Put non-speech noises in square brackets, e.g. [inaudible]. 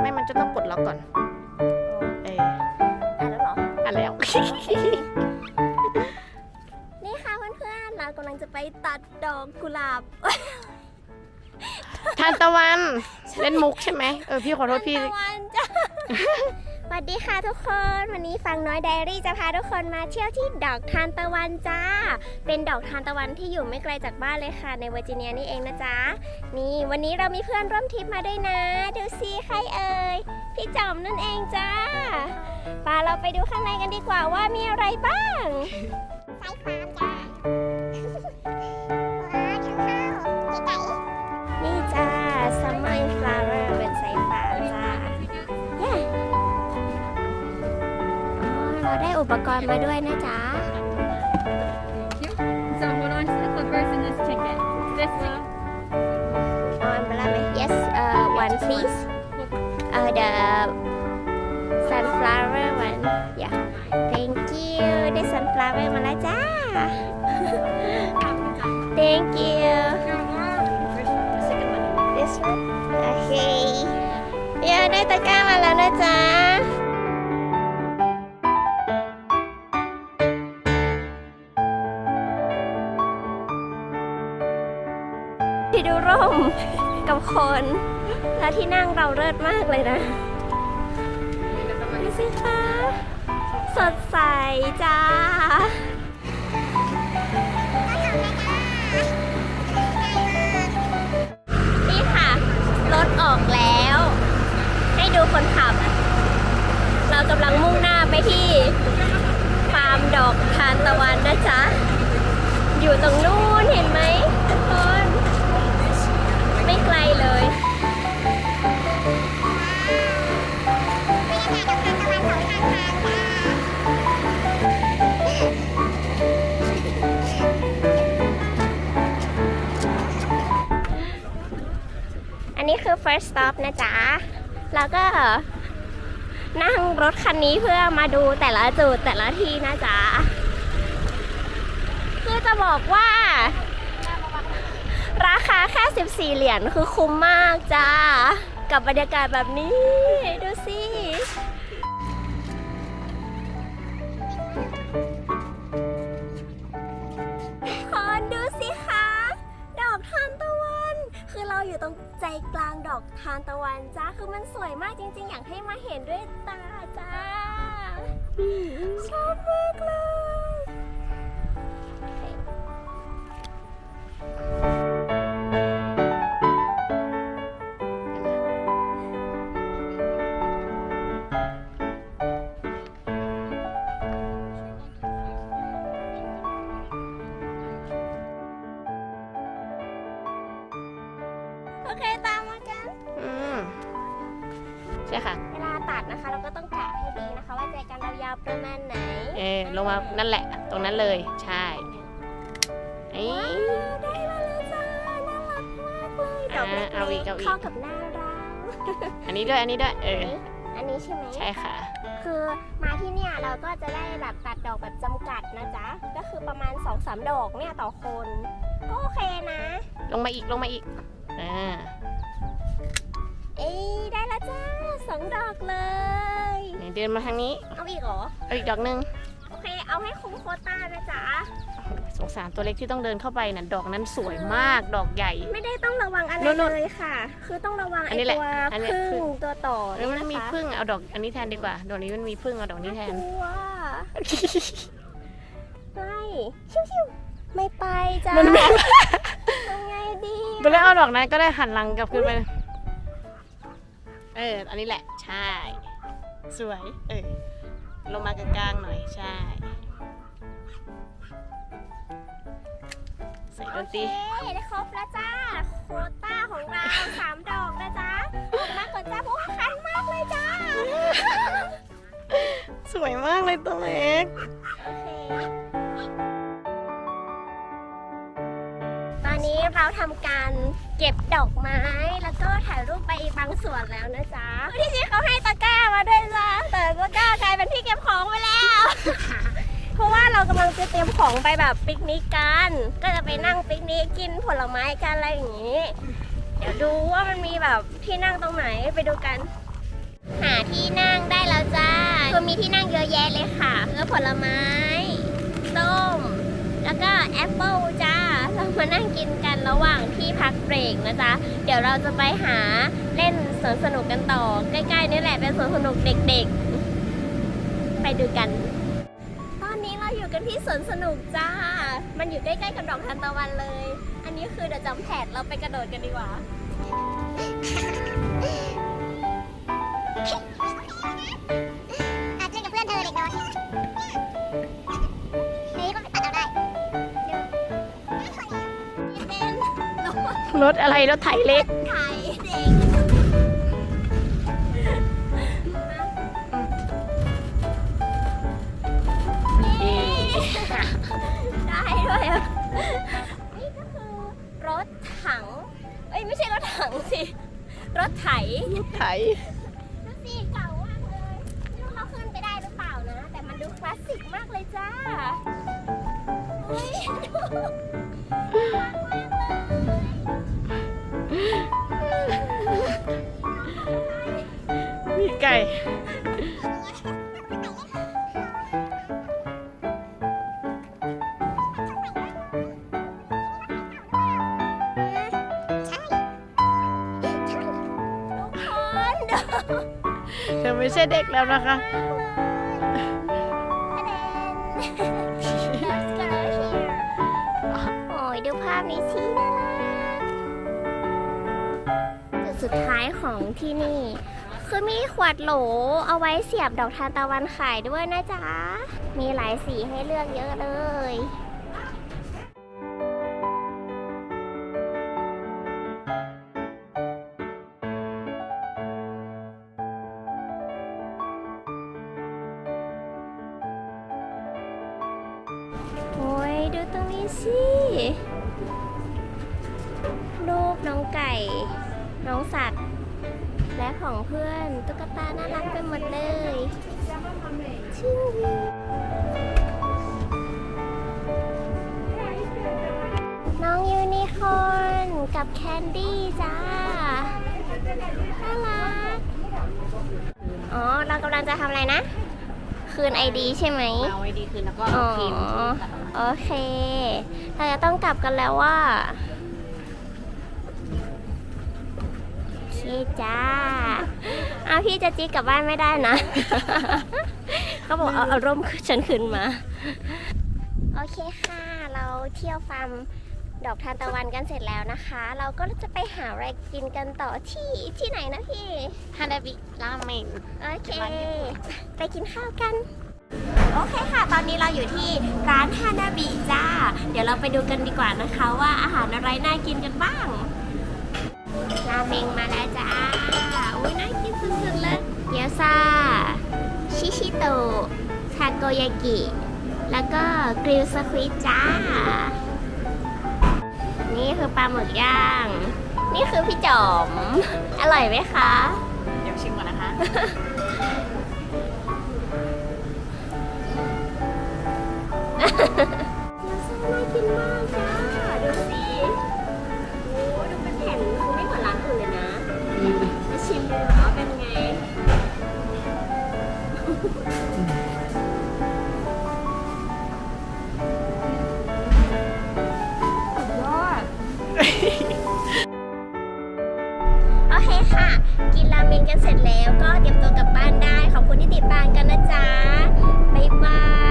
ไม่มันจะต้องปลดล็อกก่อน เอออะแล้วเหรอ อะแล้ว นี่ค่ะเพื่อนๆ เรากำลังจะไปตัดดอกกุหลาบ ทานตะวัน เล่นมุกใช่ไหมเออพี่ขอโทษพี่ ทานตะวันจ้า สวัสดีค่ะทุกคน วันนี้ฟังน้อยไดอารี่จะพาทุกคนมาเที่ยวที่ดอกทานตะวันจ้า เป็นดอกทานตะวันที่อยู่ไม่ไกลจากบ้านเลยค่ะ ในเวอร์จิเนียนี่เองนะจ๊ะ นี่วันนี้เรามีเพื่อนร่วมทริปมาด้วยนะ ดูสิใครเอ่ย พี่จอมนั่นเองจ้าปาเราไปดูข้างในกันดีกว่าว่ามีอะไรบ้าง ใส่ฟามจ้า อุปกรณ์มาด้วยนะจ๊ะ So hold on to the clippers and this ticket. This ticket. เอาอันเบลาไหม Yes uh one please uh the sunflower one yeah thank you ได้ sunflower มาแล้วจ้า [laughs] thank you this one โอเคเดี๋ยวได้ตะกร้ามาแล้วนะจ๊ะ ที่ดูร่มกับคน แล้วที่นั่งเราเลิศมากเลยนะดูสิคะสดใสจ้านี่ค่ะ รถออกแล้ว ให้ดูคนขับ เรากำลังมุ่งหน้าไปที่ฟาร์มดอกทานตะวันนะจ๊ะ อยู่ตรงนู้นเห็นไหม ไม่ไกลเลยอันนี้คือ first stop นะจ๊ะ แล้วก็นั่งรถคันนี้เพื่อมาดูแต่ละจุดแต่ละที่นะจ๊ะ คือจะบอกว่า ราคาแค่ 14 เหรียญคือคุ้มมากจ้า กับบรรยากาศแบบนี้ ดูสิคนดูสิคะ ดอกทานตะวัน คือเราอยู่ตรงใจกลางดอกทานตะวันจ้า คือมันสวยมากจริงๆ อยากให้มาเห็นด้วยตาจ้าชอบมาก เลยโอเคตามมากัน อืมใช่ค่ะ เวลาตัดนะคะ เราก็ต้องกะให้ดีนะคะ ว่าใจกันเรายาวประมาณไหนเออลงมานั่นแหละ ตรงนั้นเลยใช่ไอ้ว้าวได้มาแล้วจ้าน่ารักมากเลยดอกเล็อ่าเอาอีกกเอาๆอีกเข้ากับหน้าเราอันนี้ด้วยอันนี้ด้วยเอออันนี้ใช่ไหมใช่ค่ะ คือมาที่เนี่ยเราก็จะได้แบบตัดดอกแบบจำกัดนะจ๊ะก็คือประมาณ2-3ดอกเนี่ยต่อคนก็โอเคนะ ลงมาอีกลงมาอีก อ่าเอ้ยได้แล้วจ้าสองดอกเลยนี่เดินมาทางนี้ เอาอีกเหรอ เอาอีกดอกหนึงโอเค เอาให้คุ้มโควต้านะจ๊ะสงสารตัวเล็กที่ต้องเดินเข้าไปน่ะดอกนั้นสวยมากดอกใหญ่ ไม่ได้ต้องระวังอะไรนู่นๆเลยค่ะ คือต้องระวังอัไอ้นนี้แหละตัวอันนี้พึ่พึ่งงตัวต่อเอ้ยมันนะคะมีพึ่งเอาดอกอันนี้แทนดีกว่าดอกนี้มันมีพึ่งเอาดอกนี้แทน กลัวไม่ชิวๆไม่ไปจ้ามันไม่ทำไง ดีตัวเล็กเอาดอกนั้นก็ได้หันหลังกลับขึ้นไป เออ อันนี้แหละ ใช่ สวย เออ ลงมากลางๆหน่อย ใช่ ใส่ดโอนเคตรีได้ครบแล้วจ้า โควต้าของเราสามดอกนะจ๊ะออกมาก่อนจ้าเพราะว่าคันมากเลยจ้า สวยมากเลยตัวเล็ก โอเค เราทำการเก็บดอกไม้ แล้วก็ถ่ายรูปไปบางส่วนแล้วนะจ๊ะที่จริงเขาให้ตะกร้ามาด้วยจ้ะแต่ตะกร้ากลายเป็นที่เก็บของไปแล้ว เพราะว่าเรากำลังจะเตรียมของไปแบบปิกนิกกัน ก็จะไปนั่งปิกนิกกินผลไม้กันอะไรอย่างนี้ เดี๋ยวดูว่ามันมีแบบที่นั่งตรงไหนไปดูกัน หาที่นั่งได้แล้วจ้าคือมีที่นั่งเยอะแยะเลยค่ะเพื่อผลไม้ส้มแล้วก็แอปเปิลจ้าเรา มานั่งกินกันระหว่างที่พักเบรกนะจ๊ะ เดี๋ยวเราจะไปหาเล่นสวนสนุกกันต่อ ใกล้ๆนี่แหละเป็นสวนสนุกเด็กๆ ไปดูกัน ตอนนี้เราอยู่กันที่สวนสนุกจ้า มันอยู่ใกล้ๆกับดอกทานตะวันเลย อันนี้คือเดอะจัมแพดเราไปกระโดดกันดีกว่า รถรถอะไรรถไถเล็กไถเด็กได้ด้วยอะนี่ก็คือรถถัง เอ้ยไม่ใช่รถถังสิ รถไถไถ ดูสิเก่ามากเลยไม่รู้เราขึ้นไปได้หรือเปล่านะ แต่มันดูคลาสสิกมากเลยจ้าเฮ้ย เธอไม่ใช่เด็กแล้วนะคะ โอ้ยดูภาพนี้สิน่ารักจุดสุดท้ายของที่นี่ คือมีขวดโหลเอาไว้เสียบดอกทานตะวันขายด้วยนะจ๊ะ มีหลายสีให้เลือกเยอะเลย สิรูปน้องไก่ น้องสัตว์ และของเพื่อนตุ๊กตาน่ารักไปหมดเลยชิวน้องยูนิคอร์นกับแคนดี้จ้า น่ารัก อ๋อ เรากำลังจะทำอะไรนะ คืนไอดีใช่ไหม เอาไว้ดีคืนแล้วก็อ๋เอาอครีม โอเค เราจะต้องกลับกันแล้วว่าโอเคจ้าเอาพี่จะจีกลับบ้านไม่ได้นะ เขาบอกเอาเอาร่มขึ้นฉันขึ้นมา โอเคค่ะ เราเที่ยวฟาร์มดอกทานตะวันกันเสร็จแล้วนะคะ เราก็จะไปหาอะไรกินกันต่อที่ที่ไหนนะพี่ ฮานาบิราเมงโอเค ไปกินข้าวกัน โอเคค่ะ ตอนนี้เราอยู่ที่ร้านฮานาบิจ้า เดี๋ยวเราไปดูกันดีกว่านะคะว่าอาหารอะไรน่ากินกันบ้าง ราเมงมาแล้วจ้า อุ้ยน่ากินสุดๆเลยเกี๊ยวซ่าชิชิโตะทาโกยากิ แล้วก็กริลสควิดจ้า นี่คือปลาหมึกย่าง นี่คือพี่จอม อร่อยไหมคะ เดี๋ยวชิมก่อนนะคะ น้ำซุปน่ากินมากจ้าดูสิโอ้ดูเป็นแผ่นคืไม่เหมือนร้านอื่นเลยนะมาชิมดูว่เป็นไงยอด โอเคค่ะ กินราเมนกันเสร็จแล้วก็เตรียมตัวกลับบ้านได้ ขอบคุณที่ติดตามกันนะจ๊ะ บ๊ายบาย